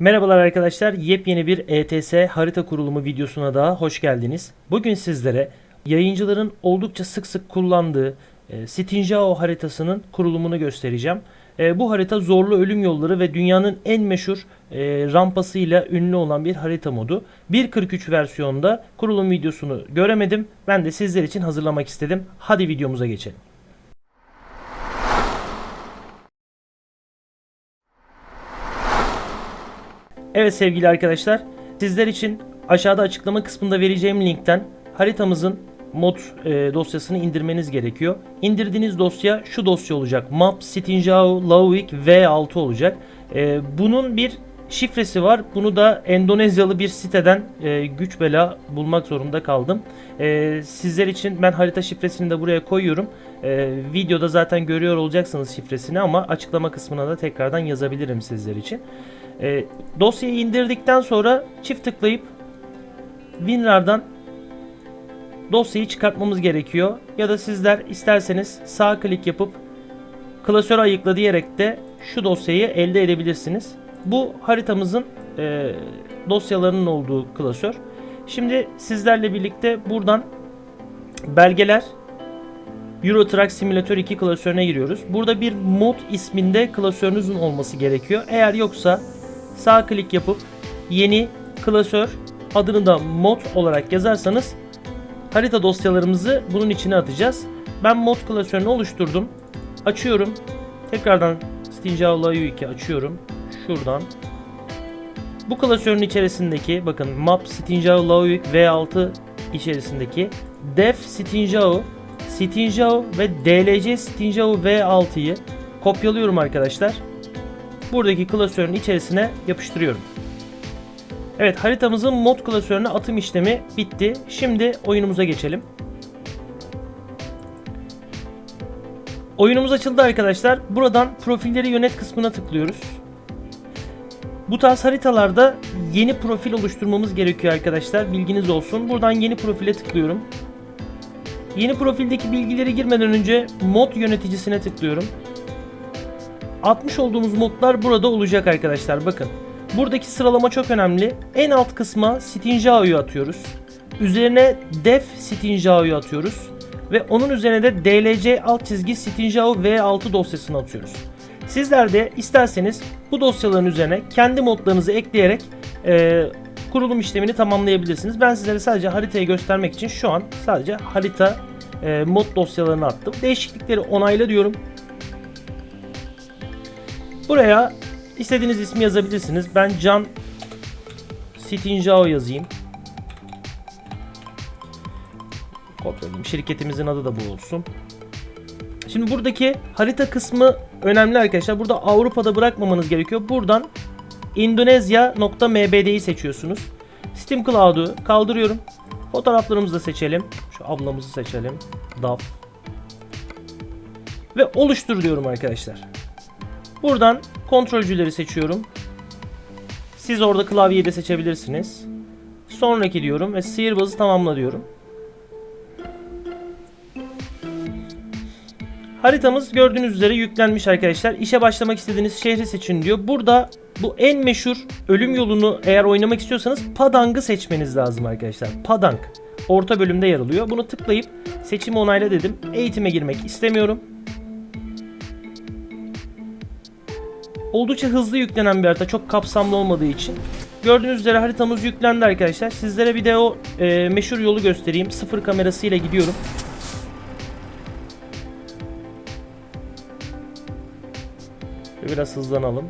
Merhabalar arkadaşlar. Yepyeni bir ETS harita kurulumu videosuna daha hoş geldiniz. Bugün sizlere yayıncıların oldukça sık sık kullandığı e, Stinjao haritasının kurulumunu göstereceğim. E, bu harita zorlu ölüm yolları ve dünyanın en meşhur e, rampasıyla ünlü olan bir harita modu. 1.43 versiyonda kurulum videosunu göremedim. Ben de sizler için hazırlamak istedim. Hadi videomuza geçelim. Evet sevgili arkadaşlar, sizler için aşağıda açıklama kısmında vereceğim linkten haritamızın mod e, dosyasını indirmeniz gerekiyor. İndirdiğiniz dosya şu dosya olacak. Map Stinjao Lauvik V6 olacak. E, bunun bir şifresi var. Bunu da Endonezyalı bir siteden e, güç bela bulmak zorunda kaldım. E, sizler için ben harita şifresini de buraya koyuyorum. E, videoda zaten görüyor olacaksınız şifresini ama açıklama kısmına da tekrardan yazabilirim sizler için. E, dosyayı indirdikten sonra çift tıklayıp WinRAR'dan dosyayı çıkartmamız gerekiyor. Ya da sizler isterseniz sağ klik yapıp klasör ayıkla diyerek de şu dosyayı elde edebilirsiniz. Bu haritamızın e, dosyalarının olduğu klasör. Şimdi sizlerle birlikte buradan belgeler Euro Truck Simulator 2 klasörüne giriyoruz. Burada bir mod isminde klasörünüzün olması gerekiyor. Eğer yoksa sağ klik yapıp yeni klasör adını da mod olarak yazarsanız harita dosyalarımızı bunun içine atacağız. Ben mod klasörünü oluşturdum. Açıyorum. Tekrardan Stinjao Layu 2 açıyorum. Şuradan. Bu klasörün içerisindeki bakın map Stinjao Laoyuk V6 içerisindeki def Stinjao, Stinjao ve DLC Stinjao V6'yı kopyalıyorum arkadaşlar. Buradaki klasörün içerisine yapıştırıyorum. Evet haritamızın mod klasörüne atım işlemi bitti. Şimdi oyunumuza geçelim. Oyunumuz açıldı arkadaşlar. Buradan profilleri yönet kısmına tıklıyoruz. Bu tarz haritalarda yeni profil oluşturmamız gerekiyor arkadaşlar. Bilginiz olsun. Buradan yeni profile tıklıyorum. Yeni profildeki bilgileri girmeden önce mod yöneticisine tıklıyorum. Atmış olduğumuz modlar burada olacak arkadaşlar. Bakın. Buradaki sıralama çok önemli. En alt kısma Stinjao'yu atıyoruz. Üzerine def Stinjao'yu atıyoruz. Ve onun üzerine de dlc alt çizgi Stinjao V6 dosyasını atıyoruz. Sizler de isterseniz bu dosyaların üzerine kendi modlarınızı ekleyerek e, kurulum işlemini tamamlayabilirsiniz. Ben sizlere sadece haritayı göstermek için şu an sadece harita e, mod dosyalarını attım. Değişiklikleri onayla diyorum. Buraya istediğiniz ismi yazabilirsiniz. Ben Can Stinjao yazayım. Kopyaladım. Şirketimizin adı da bu olsun. Şimdi buradaki harita kısmı önemli arkadaşlar. Burada Avrupa'da bırakmamanız gerekiyor. Buradan Endonezya.mbd'yi seçiyorsunuz. Steam Cloud'u kaldırıyorum. Fotoğraflarımızı da seçelim. Şu ablamızı seçelim. DAP. Ve oluştur diyorum arkadaşlar. Buradan kontrolcüleri seçiyorum. Siz orada klavyeyi de seçebilirsiniz. Sonraki diyorum ve sihirbazı tamamla diyorum. Haritamız gördüğünüz üzere yüklenmiş arkadaşlar. İşe başlamak istediğiniz şehri seçin diyor. Burada bu en meşhur ölüm yolunu eğer oynamak istiyorsanız Padang'ı seçmeniz lazım arkadaşlar. Padang. Orta bölümde yer alıyor. Bunu tıklayıp seçimi onayla dedim. Eğitime girmek istemiyorum. Oldukça hızlı yüklenen bir harita. Çok kapsamlı olmadığı için. Gördüğünüz üzere haritamız yüklendi arkadaşlar. Sizlere bir de o e, meşhur yolu göstereyim. Sıfır kamerasıyla gidiyorum. Biraz hızlanalım.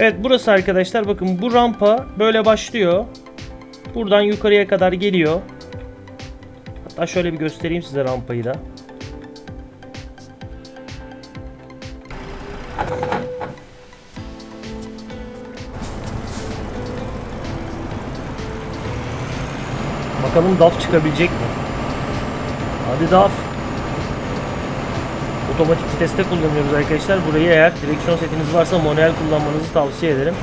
Evet burası arkadaşlar bakın bu rampa böyle başlıyor. Buradan yukarıya kadar geliyor. Hatta şöyle bir göstereyim size rampayı da. Bakalım DAF çıkabilecek mi? Hadi DAF. Otomatik viteste kullanıyoruz arkadaşlar. Burayı eğer direksiyon setiniz varsa manuel kullanmanızı tavsiye ederim.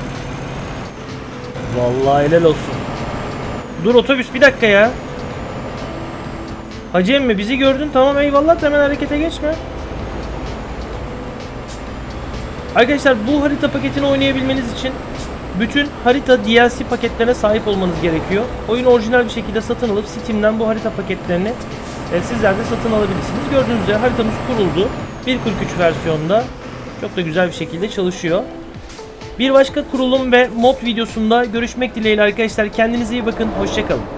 Vallahi helal olsun. Dur otobüs bir dakika ya. Hacı emmi bizi gördün tamam eyvallah hemen harekete geçme. Arkadaşlar bu harita paketini oynayabilmeniz için bütün harita DLC paketlerine sahip olmanız gerekiyor. Oyun orijinal bir şekilde satın alıp Steam'den bu harita paketlerini e, sizler de satın alabilirsiniz. Gördüğünüz üzere haritamız kuruldu. 1.43 versiyonda çok da güzel bir şekilde çalışıyor. Bir başka kurulum ve mod videosunda görüşmek dileğiyle arkadaşlar. Kendinize iyi bakın. Hoşçakalın.